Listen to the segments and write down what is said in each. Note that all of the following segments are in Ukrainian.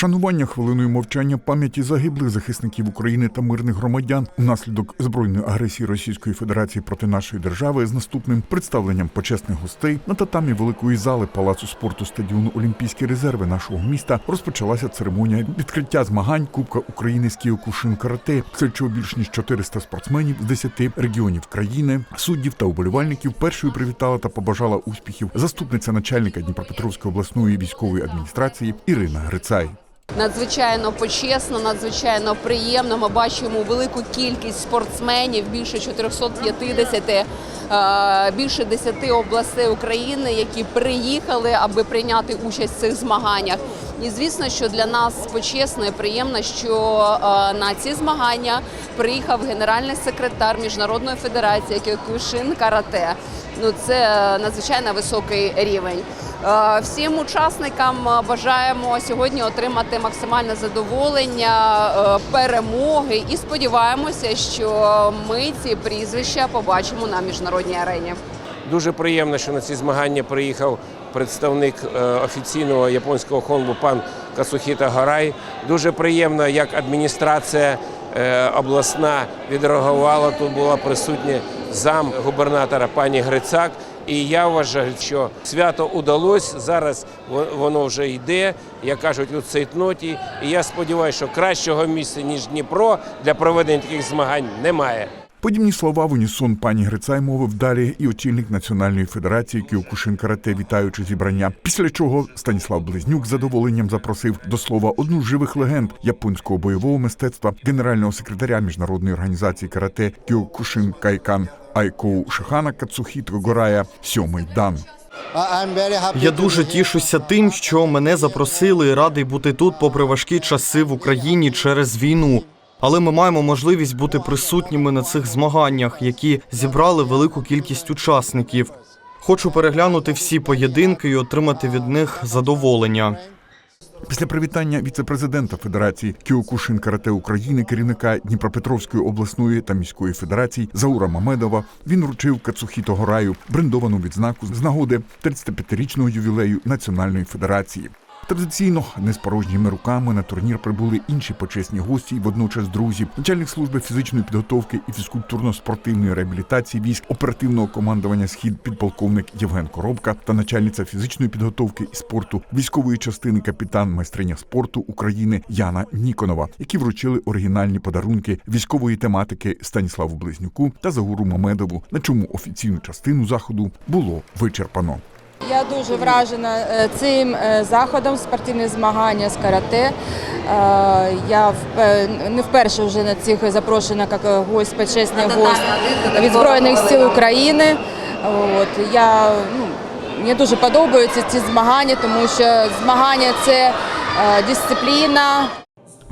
Вшанування хвилиною мовчання пам'яті загиблих захисників України та мирних громадян унаслідок збройної агресії Російської Федерації проти нашої держави з наступним представленням почесних гостей на татамі великої зали палацу спорту стадіону Олімпійські резерви нашого міста розпочалася церемонія відкриття змагань Кубка України з Кіокушин карате, чого більш ніж 400 спортсменів з 10 регіонів країни, суддів та уболівальників першою привітала та побажала успіхів заступниця начальника Дніпропетровської обласної військової адміністрації Ірина Грицай. Надзвичайно почесно, надзвичайно приємно. Ми бачимо велику кількість спортсменів, більше 450, е, більше 10 областей України, які приїхали, аби прийняти участь в цих змаганнях. І звісно, що для нас почесно і приємно, що е, на ці змагання приїхав генеральний секретар Міжнародної федерації Кyokushin Карате. Ну це надзвичайно високий рівень. Е, Всім учасникам е, бажаємо сьогодні отримати максимальне задоволення, е, перемоги і сподіваємося, що ми ці прізвища побачимо на міжнародній арені. Дуже приємно, що на ці змагання приїхав представник е, офіційного японського хонбу пан Касухіта Гарай. Дуже приємно, як адміністрація е, обласна відреагувала. Тут була присутня зам губернатора пані Грицак. І я вважаю, що свято удалось. Зараз во- воно вже йде, як кажуть, у цейтноті. І я сподіваюся, що кращого місця ніж Дніпро для проведення таких змагань немає. Подібні слова в унісон пані Грицай мовив далі і очільник Національної федерації Кіокушин Карате, вітаючи зібрання. Після чого Станіслав Близнюк з задоволенням запросив до слова одну з живих легенд японського бойового мистецтва, генерального секретаря міжнародної організації карате Кіокушин Кайкан Айкоу Шихана Кацухіто Горая сьомий дан. Я дуже тішуся тим, що мене запросили і радий бути тут, попри важкі часи в Україні через війну. Але ми маємо можливість бути присутніми на цих змаганнях, які зібрали велику кількість учасників. Хочу переглянути всі поєдинки і отримати від них задоволення. Після привітання віце-президента Федерації Кіокушин Карате України, керівника Дніпропетровської обласної та міської федерації Заура Мамедова, він вручив Кацухіто Гораю брендовану відзнаку з нагоди 35-річного ювілею Національної федерації. Традиційно не з порожніми руками на турнір прибули інші почесні гості, і водночас друзі, начальник служби фізичної підготовки і фізкультурно-спортивної реабілітації військ оперативного командування схід підполковник Євген Коробка та начальниця фізичної підготовки і спорту військової частини капітан майстриня спорту України Яна Ніконова, які вручили оригінальні подарунки військової тематики Станіславу Близнюку та Загуру Мамедову, на чому офіційну частину заходу було вичерпано. Я дуже вражена е, цим е, заходом спортивні змагання з карате. Е, Я не вперше вже на цих запрошена як гость, почесний гость від Збройних сил України. От я ну, мені дуже подобаються ці змагання, тому що змагання це дисципліна.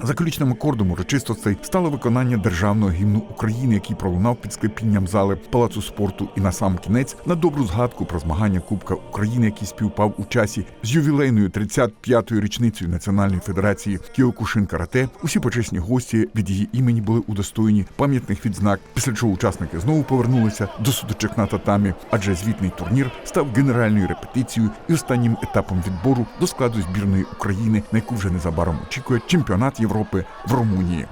Заключним акордом урочистостей стало виконання державного гімну України, який пролунав під склепінням зали палацу спорту, і на сам кінець на добру згадку про змагання Кубка України, який співпав у часі з ювілейною 35-ю річницею Національної федерації Кіокушин Карате. Усі почесні гості від її імені були удостоєні пам'ятних відзнак. Після чого учасники знову повернулися до судочок на татамі, адже звітний турнір став генеральною репетицією і останнім етапом відбору до складу збірної України, на яку вже незабаром очікує чемпіонат Європи в Румунії.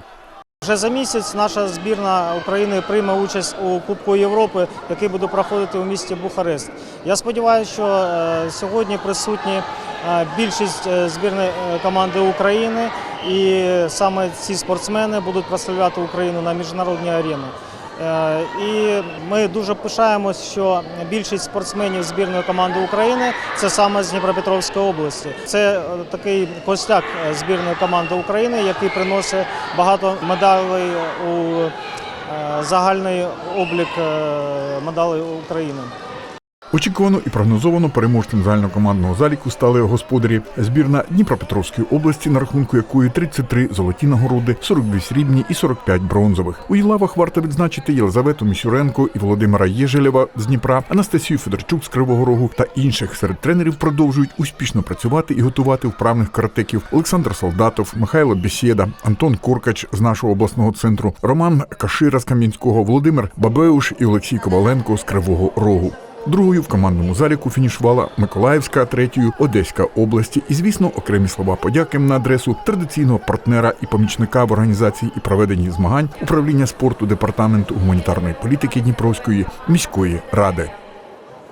Вже за місяць наша збірна України прийме участь у Кубку Європи, який буде проходити у місті Бухарест. Я сподіваюся, що е, сьогодні присутні е, більшість е, збірної команди України, і саме ці спортсмени будуть прославляти Україну на міжнародній арені. Е, І ми дуже пишаємось, що більшість спортсменів збірної команди України це саме з Дніпропетровської області. Це е, такий костяк е, збірної команди України, який приносить багато медалей у загальний облік медалей України. Очікувано і прогнозовано переможцем загальнокомандного заліку стали господарі збірна Дніпропетровської області, на рахунку якої 33 золоті нагороди, 42 срібні і 45 бронзових. У її лавах варто відзначити Єлизавету Місюренко і Володимира Єжелєва з Дніпра, Анастасію Федорчук з Кривого Рогу та інших серед тренерів продовжують успішно працювати і готувати вправних каратеків Олександр Солдатов, Михайло Бесєда, Антон Коркач з нашого обласного центру, Роман Кашира з Кам'янського, Володимир Бабеуш і Олексій Коваленко з Кривого Рогу. Другою в командному заліку фінішувала Миколаївська, третьою Одеська області. І, звісно, окремі слова подяки на адресу традиційного партнера і помічника в організації і проведенні змагань управління спорту департаменту гуманітарної політики Дніпровської міської ради.